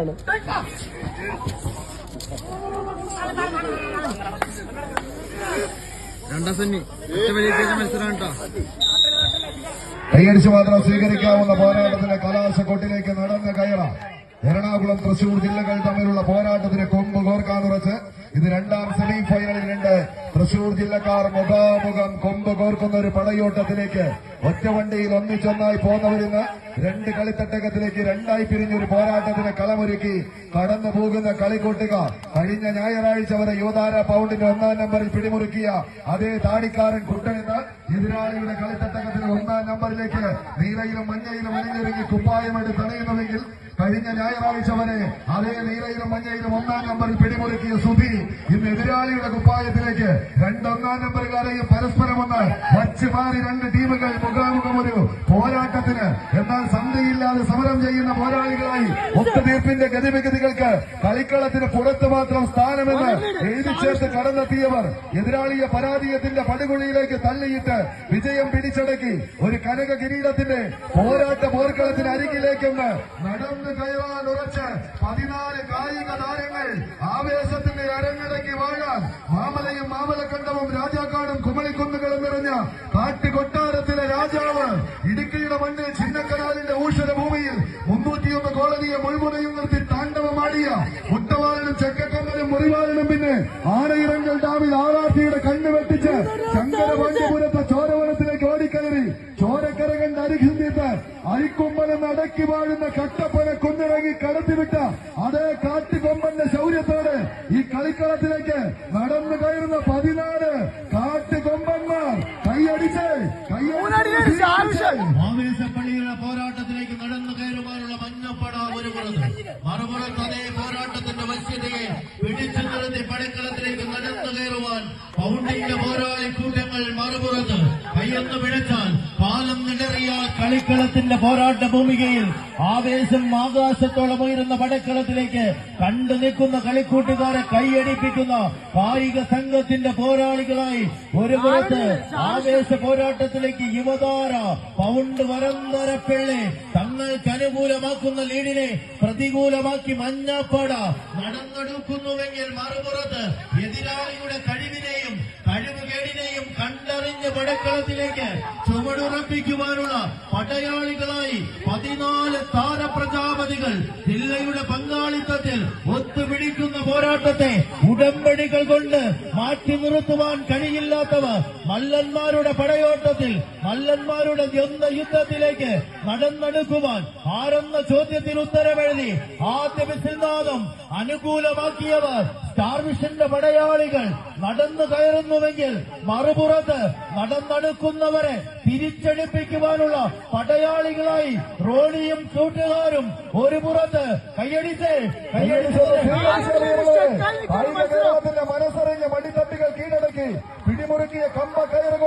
തന്നെയാണ് രണ്ടാം കേട്ടോ. കൈയടിച്ച് മാത്രം സ്വീകരിക്കാവുന്ന പോരാട്ടത്തിന്റെ കലാശക്കൊട്ടിലേക്ക് നടന്ന് കയറാം. എറണാകുളം തൃശൂർ ജില്ലകൾ തമ്മിലുള്ള പോരാട്ടത്തിന് കൊമ്പ് കോർക്കാനുറച്ച് ഇത് രണ്ടാം സെമി ഫൈനലിൽ രണ്ട് തൃശൂർ ജില്ലക്കാർ മുഖാമുഖം കൊമ്പ് കോർക്കുന്ന ഒരു പടയോട്ടത്തിലേക്ക് ഒറ്റവണ്ടിയിൽ ഒന്നിച്ചൊന്നായി പോകുന്നവരിന്ന് രണ്ട് കളിത്തട്ടകത്തിലേക്ക് രണ്ടായി പിരിഞ്ഞൊരു പോരാട്ടത്തിന് കളമൊരുക്കി കടന്നു പോകുന്ന കളിക്കൂട്ടുക കഴിഞ്ഞ ഞായറാഴ്ച വരെ യുവതാര പൗണ്ടിന്റെ ഒന്നാം നമ്പറിൽ പിടിമുറുക്കിയ അതേ താടിക്കാരൻ കുട്ടനെന്ന് എതിരാളിയുടെ കളിത്തട്ടകത്തിന് ഒന്നാം നമ്പറിലേക്ക് നീലയിലും മഞ്ഞയിലും അണിഞ്ഞൊരുങ്ങി കുപ്പായമായിട്ട് തടയുന്നുവെങ്കിൽ കഴിഞ്ഞ ഞായറാഴ്ച വരെ അതേ നീലയിലും മഞ്ഞയിലും ഒന്നാം നമ്പറിൽ പിടിമുറുക്കിയ സുധി ഇന്ന് എതിരാളിയുടെ കുപ്പായത്തിലേക്ക് രണ്ടൊന്നാം നമ്പറുകാരെയും പരസ്പരം ഒന്ന് വച്ച് മാറി രണ്ട് ടീമുകൾ മുഖാമുഖം ഒരു പോരാട്ടത്തിന് എന്നാൽ സന്ധിയില്ലാതെ സമരം ചെയ്യുന്ന പോരാളികളായി ഒത്തുതീർപ്പിന്റെ ഗതിവിഗതികൾക്ക് കളിക്കളത്തിന് പുറത്ത് മാത്രം സ്ഥാനമെന്ന് എഴുതി ചേർത്ത് കടന്നെത്തിയവർ എതിരാളിയെ പരാജയത്തിന്റെ പടുകുഴിയിലേക്ക് തള്ളിയിട്ട് വിജയം പിടിച്ചടക്കി ഒരു കനക കിരീടത്തിന്റെ പോരാട്ട പോർക്കളത്തിന് അരികിലേക്കെന്ന് നടന്നു കയറാൻ ഉറച്ച് പതിനാല് കായിക താരങ്ങൾ ആവേശത്തിന്റെ അരങ്ങടക്കി വാഴാൻ മാമലയും മാമലക്കണ്ടവും രാജാക്കാടും രാജാവ് ഇടുക്കിയുടെ മണ്ണിൽ ചിന്നക്കനാലിന്റെ ഊഷര ഭൂമിയിൽ മുന്നൂറ്റിയൊന്ന് കോളനിയെ മുൾമുനയും നിർത്തി താണ്ഡവമാടിയ മുട്ടവാലനും ചെക്കക്കൊമ്പനും മുറിവാലനും പിന്നെ ആനയിറങ്കൽ ഡാമിൽ ആറാട്ടിയുടെ കണ്ണ് വെട്ടിച്ച് ശങ്കരപാണ്ഡ്യപുരത്തെ ചോരവനത്തിലേക്ക് ഓടിക്കയറി. ചോരക്കര കണ്ട് അരിഹിന്ദിത്ത് അരിക്കൊമ്പനം അടക്കി വാഴുന്ന കട്ടപ്പന കുന്നിറങ്ങി കടത്തിവിട്ട അതേ കാട്ടുകൊമ്പന്റെ ശൗര്യത്തോടെ ഈ കളിക്കളത്തിലേക്ക് നടന്നു കയറുന്ന പതിനാല് കാട്ടുകൊമ്പന്മാർ കൈയടിച്ച് കൈയടിച്ച് ആവേശപ്പള്ളിയുടെ പോരാട്ടത്തിലേക്ക് നടന്നു കയറുവാനുള്ള മഞ്ഞപ്പട ഒരു പുറത്ത് മറുപുറത്ത് അതേ പോരാട്ടത്തിന്റെ വശ്യതയെ പിടിച്ചു നിർത്തി പടക്കളത്തിലേക്ക് നടന്നു കയറുവാൻ പൗണ്ടിന്റെ പോരാളി കളിക്കളത്തിന്റെ പോരാട്ട ഭൂമികയിൽ ആവേശം ആകാശത്തോളം ഉയരുന്ന പടക്കളത്തിലേക്ക് കണ്ടു നിൽക്കുന്ന കളിക്കൂട്ടുകാരെ കൈയടിപ്പിക്കുന്ന കായിക സംഘത്തിന്റെ പോരാളികളായി ഒരു പുറത്ത് ആവേശ പോരാട്ടത്തിലേക്ക് യുവതാര പൗണ്ട് വരന്തരപ്പിള്ളി തങ്ങൾക്ക് അനുകൂലമാക്കുന്ന ലീഡിനെ പ്രതികൂലമാക്കി മഞ്ഞാപ്പാട നടന്നെടുക്കുന്നുവെങ്കിൽ മറുപുറത്ത് പടക്കളത്തിലേക്ക് ചുവടുറപ്പിക്കുവാനുള്ള പടയാളികളായി പതിനാല് താരപ്രജാപതികൾ ജില്ലയുടെ പങ്കാളിത്തത്തിൽ ഒത്തുപിടിക്കുന്ന പോരാട്ടത്തെ ഉടമ്പടികൾ കൊണ്ട് മാറ്റി നിർത്തുവാൻ കഴിയില്ലാത്തവർ മല്ലന്മാരുടെ പടയോട്ടത്തിൽ മല്ലന്മാരുടെ ദ്വന്ദ് യുദ്ധത്തിലേക്ക് നടന്നെടുക്കുവാൻ ആരെന്ന ചോദ്യത്തിന് ഉത്തരമെഴുതി ആദ്യ വിസിൽനാദം അനുകൂലമാക്കിയവർ സ്റ്റാർ വിഷന്റെ പടയാളികൾ നടന്നു കയറുന്നുവെങ്കിൽ മറുപുറത്ത് നടന്നെടുക്കുന്നവരെ തിരിച്ചടിപ്പിക്കുവാനുള്ള പടയാളികളായി റോണിയും കൂട്ടുകാരും ഒരു പുറത്ത്. കൈയടിച്ച് കൈയടിച്ച്. മനസ്സറിഞ്ഞ് മടിത്തട്ടികൾ കീഴടക്കി പിടിമുറുക്കിയ കമ്പ കയറ്